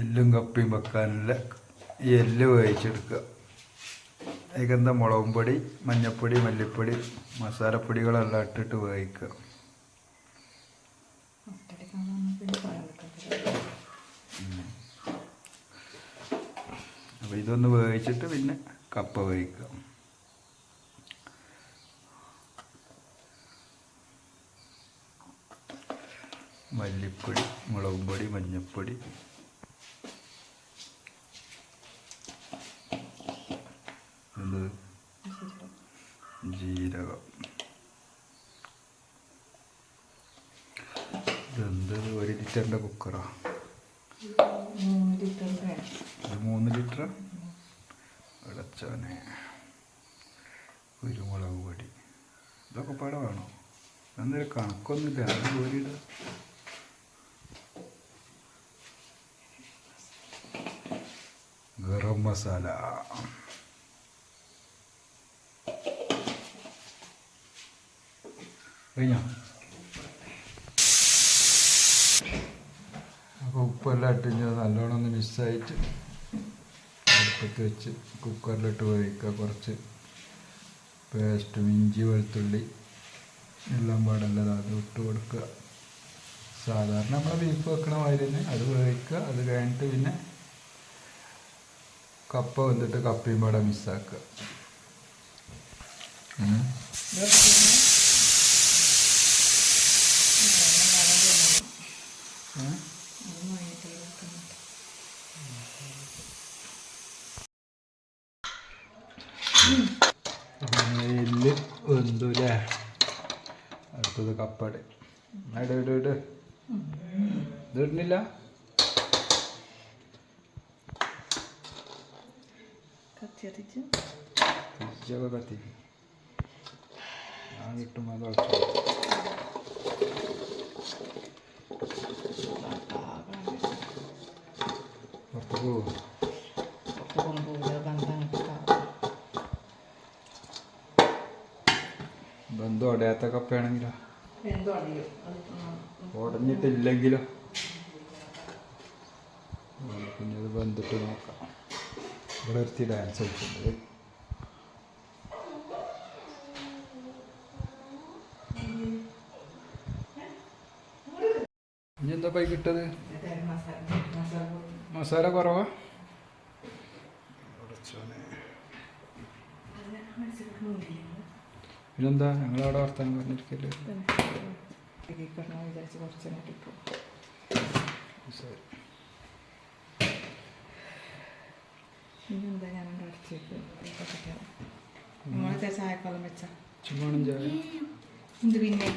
എല്ലും കപ്പിയും വെക്കാനുള്ള ഈ എല്ല് വേവിച്ചെടുക്കുക. അതിക്കെന്താ മുളകും പൊടി മഞ്ഞൾപ്പൊടി മല്ലിപ്പൊടി മസാലപ്പൊടികളെല്ലാം ഇട്ടിട്ട് വേവിക്കുക. അപ്പോൾ ഇതൊന്ന് വേവിച്ചിട്ട് പിന്നെ കപ്പ വേവിക്കുക. മല്ലിപ്പൊടി മുളകും പൊടി മഞ്ഞൾപ്പൊടി. എന്ത് ജീരകം. ഇതെന്ത്? ഒരു ലിറ്ററിന്റെ കുക്കറാ. മൂന്ന് ലിറ്റർ അടച്ചവനെ കുരുമുളക് പൊടി. ഇതൊക്കെ പാടെ വേണോ? എന്നൊരു കണക്കൊന്നുമില്ല. അത് ജോലിയുടെ ഗരം മസാല. കഴിഞ്ഞോ? അപ്പോൾ ഉപ്പെല്ലാം ഇട്ട് നല്ലോണം ഒന്ന് മിസ്സായിട്ട് അടുപ്പത്ത് വെച്ച് കുക്കറിലിട്ട് വേവിക്കുക. കുറച്ച് പേസ്റ്റും ഇഞ്ചി വെളുത്തുള്ളി എല്ലാം പാടല്ലത്. അത് ഇട്ട് കൊടുക്കുക. സാധാരണ നമ്മൾ ബീഫ് വെക്കണ മാതിരി തന്നെ അത് വേവിക്കുക. അത് കഴിഞ്ഞിട്ട് പിന്നെ കപ്പ വന്നിട്ട് കപ്പയും പാടെ മിസ്സാക്കുക. എല്ല് വെന്തൂലേ അടുത്തത് കപ്പട് ഇട ഇട ഇട് ഇത് ഇടുന്നില്ല? തിരിച്ചൊക്കെ ഞാൻ കിട്ടുമ്പോൾ അത് അടച്ചു ബന്ധം അടയാത്ത കപ്പയാണെങ്കിലോ? ഉടഞ്ഞിട്ടില്ലെങ്കിലോ? പിന്നെ അത് ബന്ധിട്ട് നോക്കാം. ഇവിടെ ഒരുത്തി ഡാൻസ് കളിച്ചിട്ടുണ്ട്. ഇനി എന്താ പൈ കിട്ടത്? മസാല കുറവാ? കുറവാ പിന്നെന്താ ഞങ്ങളവിടെ വർത്താനം പറഞ്ഞിരിക്കല്ലേ? ഇതിപ്പോ വിചാരിച്ച് കുറച്ച് നേരം ഇട്ടു ശരി. ഇനിയെന്താ ഞാൻ അടച്ചേക്ക്? നമ്മളത്തെ ചായക്കാലം വെച്ച? ചുമ്മാണം ചായ? എന്ത് പിന്നെ?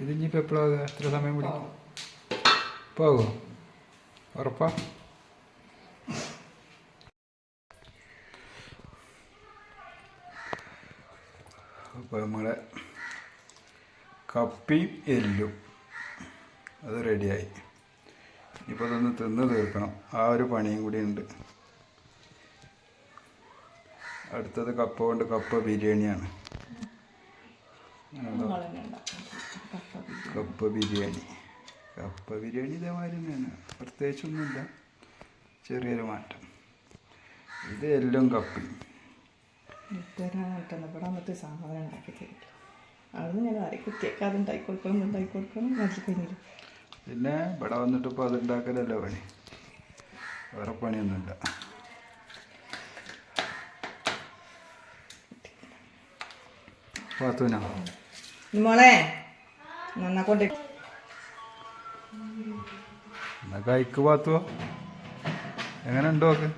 ഇത് ഇനിയിപ്പോൾ എപ്പോഴാകുക എത്ര സമയം പിടിക്കും? പോകുമോ ഉറപ്പാ. അപ്പോൾ നമ്മളെ കപ്പിയും എല്ലും അത് റെഡിയായി. ഇപ്പോൾ അതൊന്ന് തിന്ന് തീർക്കണം. ആ ഒരു പണിയും കൂടി ഉണ്ട്. അടുത്തത് കപ്പ കൊണ്ട് കപ്പ ബിരിയാണിയാണ്. കപ്പ ബിരിയാണി. കപ്പ ബിരിയാണി ഇതേമാതിരി തന്നെയാണ്. പ്രത്യേകിച്ചൊന്നുമില്ല. ചെറിയൊരു മാറ്റം. ഇത് എല്ലാം കപ്പി. ഇത്തരായിട്ടാണ് ഇവിടെ വന്നിട്ട് സാധനം ഉണ്ടാക്കി അവിടുന്ന് ഞാൻ ആരെ കുത്തിയൊക്കെ അത് ഉണ്ടാക്കി കൊടുക്കണം ഉണ്ടാക്കി കൊടുക്കണം മനസ്സിൽ കഴിഞ്ഞില്ല പിന്നെ ഇവിടെ വന്നിട്ട് ഇപ്പോൾ അതുണ്ടാക്കലല്ല പണി? വേറെ പണിയൊന്നുമില്ല. പാത്തൂന മോളെ നന്നാ എന്നാ പാത്തുവോ എങ്ങനെ ഉണ്ടോ ഒക്കെ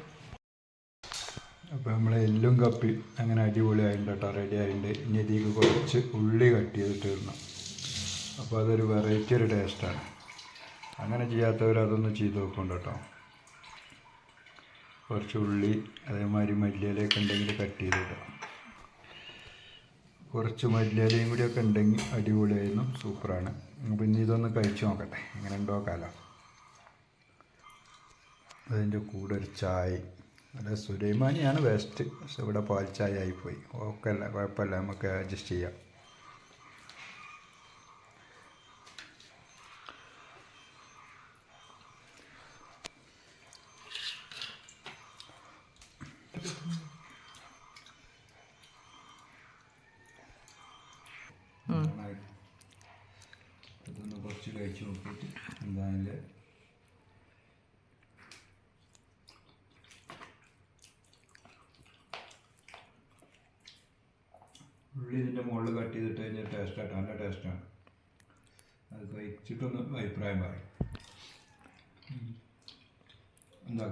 അപ്പോൾ നമ്മളെ എല്ലും കപ്പി അങ്ങനെ അടിപൊളിയായിട്ടുണ്ട് കേട്ടോ റെഡി ആയിട്ടുണ്ട് ഇനി ഇതിലേക്ക് കുറച്ച് ഉള്ളി കട്ട് ചെയ്തിട്ട് ഇടണം. അപ്പോൾ അതൊരു വെറൈറ്റി ഒരു ടേസ്റ്റാണ് അങ്ങനെ ചെയ്യാത്തവർ അതൊന്ന് ചെയ്ത് നോക്കുന്നുണ്ട് കേട്ടോ. കുറച്ച് ഉള്ളി അതേമാതിരി മല്ലിയിലയൊക്കെ ഉണ്ടെങ്കിൽ കട്ട് ചെയ്തിടാം കുറച്ച് മല്ലിയിലയും കൂടിയൊക്കെ ഉണ്ടെങ്കിൽ അടിപൊളിയായിരുന്നു സൂപ്പറാണ്. അപ്പോൾ ഇനി ഇതൊന്ന് കഴിച്ച് നോക്കട്ടെ ഉണ്ടോ കാലം. അതിന്റെ കൂടെ ഒരു ചായ. അല്ല സുലൈമാനിയാണ് ബെസ്റ്റ് പക്ഷെ ഇവിടെ പാൽ ചായ ആയിപ്പോയി. ഓക്കെ അല്ല കുഴപ്പമില്ല നമുക്ക് അഡ്ജസ്റ്റ് ചെയ്യാം. ഇതൊന്ന് കുറച്ച് കഴിച്ച് നോക്കിയിട്ട് എന്തായാലും ഉള്ളി ഇതിന്റെ മുകളിൽ കട്ട് ചെയ്തിട്ട് കഴിഞ്ഞാൽ ടേസ്റ്റായിട്ട് നല്ല ടേസ്റ്റാണ് അത് കഴിച്ചിട്ടൊന്ന് അഭിപ്രായം പറയും. എന്താ?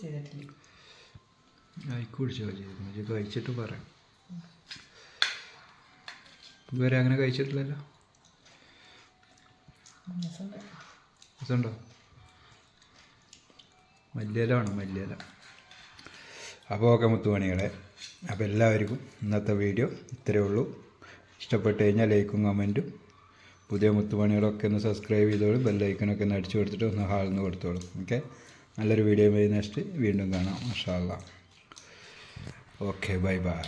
ചെയ്തിട്ടില്ല. കഴിച്ചിട്ട് പറയാം. ഇതുവരെ അങ്ങനെ കഴിച്ചിട്ടില്ലല്ലോ? രസമുണ്ട്? രസമുണ്ടോ മല്ലിയില. അപ്പോൾ ഒക്കെ മുത്തുമണികളെ അപ്പോൾ എല്ലാവർക്കും ഇന്നത്തെ വീഡിയോ ഇത്രയേ ഉള്ളൂ. ഇഷ്ടപ്പെട്ട് കഴിഞ്ഞാൽ ലൈക്കും കമന്റും. പുതിയ മുത്തുമണികളൊക്കെ ഒന്ന് സബ്സ്ക്രൈബ് ചെയ്തോളും ബെല്ലൈക്കനൊക്കെ ഒന്ന് അടിച്ചു കൊടുത്തിട്ട് ഒന്ന് ഹാളിന്ന് കൊടുത്തോളും. ഓക്കെ? നല്ലൊരു വീഡിയോ നെക്സ്റ്റ് വീണ്ടും കാണാം മഷാല്ല ഓക്കെ ബൈ ബൈ